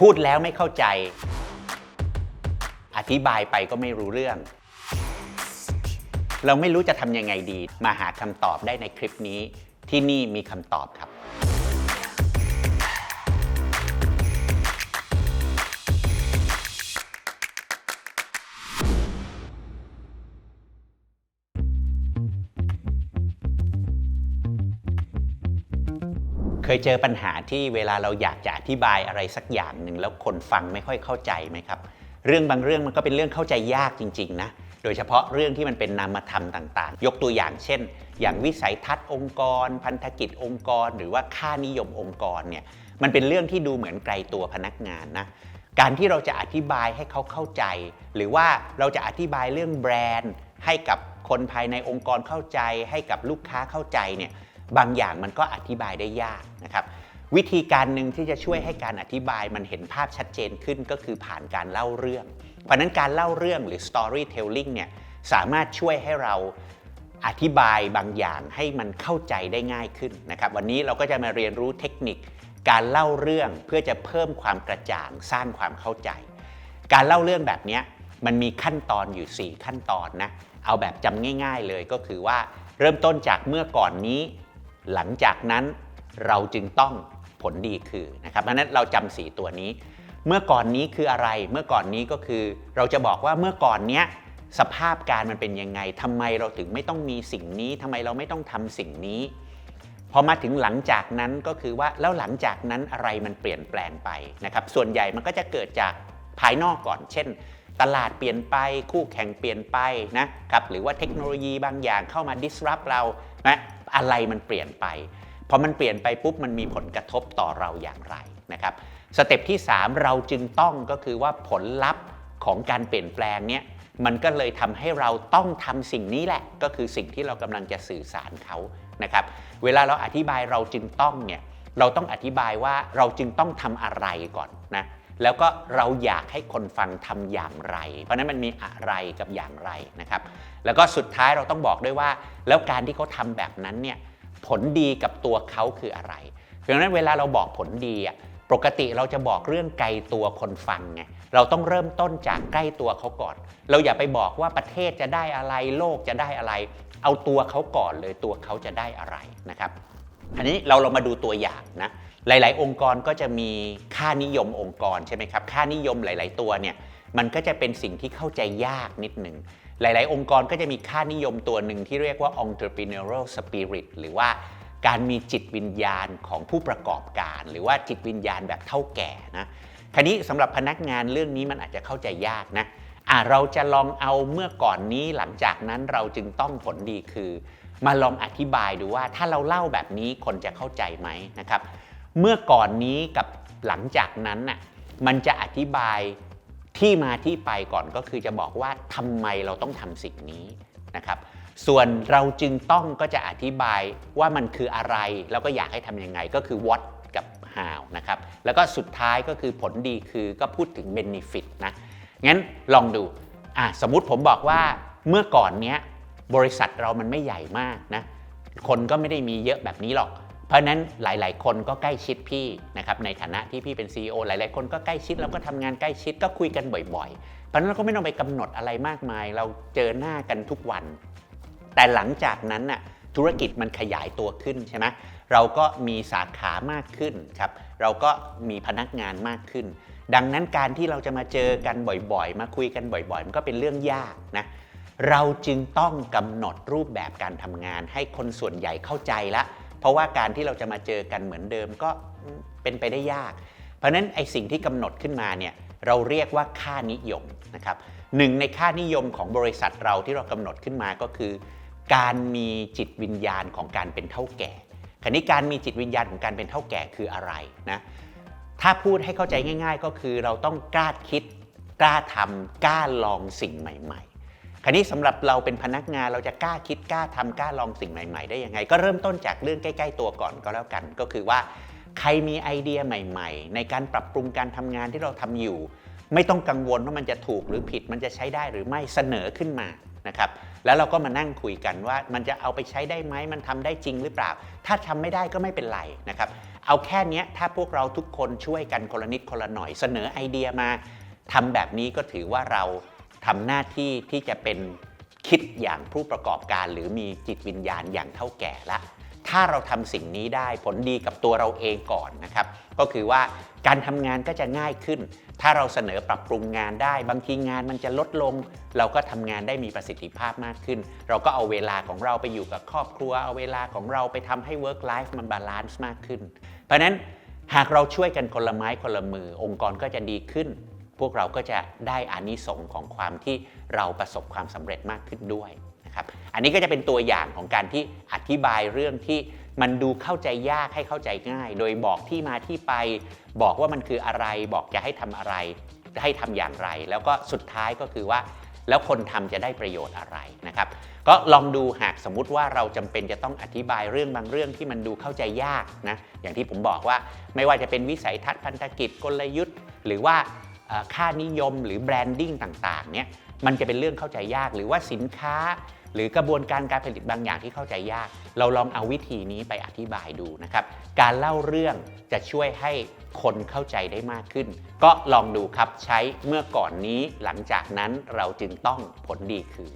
พูดแล้วไม่เข้าใจ อธิบายไปก็ไม่รู้เรื่อง เราไม่รู้จะทำยังไงดี มาหาคำตอบได้ในคลิปนี้ที่นี่มีคำตอบครับ เคยเจอปัญหาที่เวลาเราอยากจะอธิบายอะไรสักอย่างหนึ่งแล้วคนฟังไม่ค่อยเข้าใจไหมครับ เรื่องบางเรื่องมันก็เป็นเรื่องเข้าใจยากจริง ๆ นะ โดยเฉพาะเรื่องที่มันเป็นนามธรรมต่าง ๆ ยกตัวอย่างเช่น อย่างวิสัยทัศน์องค์กร พันธกิจองค์กร หรือว่าค่านิยมองค์กรเนี่ยมันเป็นเรื่องที่ดูเหมือนไกลตัวพนักงานนะการที่เราจะอธิบายให้เขาเข้าใจ หรือว่าเราจะอธิบายเรื่องแบรนด์ ให้กับคนภายในองค์กรเข้าใจ ให้กับลูกค้าเข้าใจเนี่ย บางอย่างมันก็อธิบายได้ยากนะครับ วิธีการหนึ่งที่จะช่วยให้การอธิบายมันเห็นภาพชัดเจนขึ้นก็คือผ่านการเล่าเรื่อง เพราะนั้นการเล่าเรื่องหรือ storytelling เนี่ยสามารถช่วยให้เราอธิบายบางอย่างให้มันเข้าใจได้ง่ายขึ้นนะครับ วันนี้เราก็จะมาเรียนรู้เทคนิค การเล่าเรื่องเพื่อจะเพิ่มความกระจ่างสร้างความเข้าใจ การเล่าเรื่องแบบนี้มันมีขั้นตอนอยู่ 4 ขั้นตอนนะ เอาแบบจำง่าย ๆ เลยก็คือว่าเริ่มต้นจากเมื่อก่อนนี้ หลังจากนั้นเราจึงต้องผลดีคือนะครับเพราะนั้นเราจำสีตัวนี้ เมื่อก่อนนี้คืออะไร เมื่อก่อนนี้ก็คือ เราจะบอกว่าเมื่อก่อนเนี้ยสภาพการมันเป็นยังไงทำไมเราถึงไม่ต้องมีสิ่งนี้ทำไมเราไม่ต้องทำสิ่งนี้ พอมาถึงหลังจากนั้นก็คือว่าแล้วหลังจากนั้นอะไรมันเปลี่ยนแปลงไปนะครับ ส่วนใหญ่มันก็จะเกิดจากภายนอกก่อน เช่น ตลาดเปลี่ยนไป คู่แข่งเปลี่ยนไปนะครับหรือว่าเทคโนโลยีบางอย่างเข้ามา disrupt เรานะ อะไรมันเปลี่ยนไปพอมันเปลี่ยนไปปุ๊บมันมีผลกระทบต่อเราอย่างไรนะครับสเต็ปที่ 3 เราจึงต้องก็คือว่าผลลัพธ์ของการเปลี่ยนแปลงเนี้ยมันก็เลยทำให้เราต้องทำสิ่งนี้แหละ ก็คือสิ่งที่เรากำลังจะสื่อสารเขานะครับเวลาเราอธิบายเราจึงต้องเนี่ยเราต้องอธิบายว่าเราจึงต้องทำอะไรก่อนนะ แล้วก็เราอยากให้คนฟังทำอย่างไร เพราะนั้นมันมีอะไรกับอย่างไรนะครับ แล้วก็สุดท้ายเราต้องบอกด้วยว่า แล้วการที่เขาทำแบบนั้นเนี่ยผลดีกับตัวเขาคืออะไรเพราะฉะนั้นเวลาเราบอกผลดีอะปกติเราจะบอกเรื่องไกลตัวคนฟังไงเราต้องเริ่มต้นจากใกล้ตัวเขาก่อน เราอย่าไปบอกว่าประเทศจะได้อะไรโลกจะได้อะไร เอาตัวเขาก่อนเลยตัวเขาจะได้อะไรนะครับอันนี้เราเรามาดูตัวอย่างนะ หลาย ๆ องค์กรก็จะมีค่านิยมองค์กรใช่ไหมครับ ค่านิยมหลาย ๆ ตัวเนี่ยมันก็จะเป็นสิ่งที่เข้าใจยากนิดหนึ่ง หลาย ๆ องค์กรก็จะมีค่านิยมตัวหนึ่งที่เรียกว่า entrepreneurial spirit หรือว่าการมีจิตวิญญาณของผู้ประกอบการ หรือว่าจิตวิญญาณแบบเท่าแก่นะคราวนี้สำหรับพนักงานเรื่องนี้มันอาจจะเข้าใจยากนะอะเราจะลองเอาเมื่อก่อนนี้หลังจากนั้นเราจึงต้องผลดีคือ มาลองอธิบายดูว่าถ้าเราเล่าแบบนี้คนจะเข้าใจไหมนะครับ เมื่อก่อนนี้กับหลังจากนั้นน่ะมันจะอธิบายที่มาที่ไปก่อนก็คือจะบอกว่าทำไมเราต้องทำสิ่งนี้นะครับ ส่วนเราจึงต้องก็จะอธิบายว่ามันคืออะไร แล้วก็อยากให้ทำยังไงก็คือ what กับ how นะครับแล้วก็สุดท้ายก็คือผลดีคือก็พูดถึง benefit นะงั้นลองดูอะสมมุติผมบอกว่าเมื่อก่อนเนี้ยบริษัทเรามันไม่ใหญ่มากนะคนก็ไม่ได้มีเยอะแบบนี้หรอก เพราะนั้นหลาย ๆ คนก็ใกล้ชิดพี่นะครับในฐานะที่พี่เป็น CEO หลาย ๆ คนก็ใกล้ชิดเราก็ทำงานใกล้ชิดก็คุยกันบ่อยๆ เพราะนั้นเราก็ไม่ต้องไปกำหนดอะไรมากมาย เราเจอหน้ากันทุกวัน แต่หลังจากนั้นน่ะธุรกิจมันขยายตัวขึ้นใช่ไหมเราก็มีสาขามากขึ้นครับเราก็มีพนักงานมากขึ้น ดังนั้นการที่เราจะมาเจอกันบ่อยๆ มาคุยกันบ่อยๆ มันก็เป็นเรื่องยากนะเราจึงต้องกำหนดรูปแบบการทำงานให้คนส่วนใหญ่เข้าใจละ เพราะว่าการที่เราจะมาเจอกันเหมือนเดิมก็เป็นไปได้ยาก เพราะนั้นไอสิ่งที่กำหนดขึ้นมาเนี่ยเราเรียกว่าค่านิยมนะครับหนึ่งในค่านิยมของบริษัทเราที่เรากำหนดขึ้นมาก็คือ การมีจิตวิญญาณของการเป็นเท่าแก่คราวนี้การมีจิตวิญญาณของการเป็นเท่าแก่คืออะไรนะถ้าพูดให้เข้าใจง่าย ๆ ก็คือเราต้องกล้าคิดกล้าทำกล้าลองสิ่งใหม่ๆ ราวนี้สำหรับเราเป็นพนักงานเราจะกล้าคิดกล้าทำกล้าลองสิ่งใหม่ ๆ ได้ยังไง ก็เริ่มต้นจากเรื่องใกล้ ๆ ตัวก่อนก็แล้วกัน ก็คือว่าใครมีไอเดียใหม่ ๆ ในการปรับปรุงการทำงานที่เราทำอยู่ ไม่ต้องกังวลว่ามันจะถูกหรือผิดมันจะใช้ได้หรือไม่เสนอขึ้นมานะครับแล้วเราก็มานั่งคุยกันว่ามันจะเอาไปใช้ได้ไหมมันทำได้จริงหรือเปล่า ถ้าทำไม่ได้ก็ไม่เป็นไรนะครับเอาแค่นี้ถ้าพวกเราทุกคนช่วยกันคนละนิดคนละหน่อยเสนอไอเดียมาทำแบบนี้ก็ถือว่าเรา ทำหน้าที่ที่จะเป็นคิดอย่างผู้ประกอบการ หรือมีจิตวิญญาณอย่างเท่าแก่ละถ้าเราทำสิ่งนี้ได้ผลดีกับตัวเราเองก่อนนะครับ ก็คือว่าการทำงานก็จะง่ายขึ้น ถ้าเราเสนอปรับปรุงงานได้ บางทีงานมันจะลดลง เราก็ทำงานได้มีประสิทธิภาพมากขึ้น เราก็เอาเวลาของเราไปอยู่กับครอบครัว เอาเวลาของเราไปทำให้ work life มันบาลานซ์มากขึ้น เพราะนั้นหากเราช่วยกันคนละไม้คนละมือ องค์กรก็จะดีขึ้น พวกเราก็จะได้อานิสงส์ของความที่เราประสบความสำเร็จมากขึ้นด้วยนะครับ อันนี้ก็จะเป็นตัวอย่างของการที่อธิบายเรื่องที่มันดูเข้าใจยากให้เข้าใจง่าย โดยบอกที่มาที่ไป บอกว่ามันคืออะไร บอกจะให้ทำอะไร ให้ทำอย่างไร แล้วก็สุดท้ายก็คือว่า แล้วคนทำจะได้ประโยชน์อะไรนะครับ ก็ลองดูหากสมมุติว่าเราจำเป็นจะต้องอธิบายเรื่องบางเรื่องที่มันดูเข้าใจยากนะ อย่างที่ผมบอกว่าไม่ว่าจะเป็นวิสัยทัศน์พันธกิจกลยุทธ์ หรือว่า ค่านิยมหรือแบรนดิ้งต่างๆเนี่ยมันจะเป็นเรื่องเข้าใจยากหรือว่าสินค้า หรือกระบวนการการผลิตบางอย่างที่เข้าใจยาก เราลองเอาวิธีนี้ไปอธิบายดูนะครับ การเล่าเรื่องจะช่วยให้คนเข้าใจได้มากขึ้น ก็ลองดูครับใช้เมื่อก่อนนี้หลังจากนั้นเราจึงต้องผลดีคือ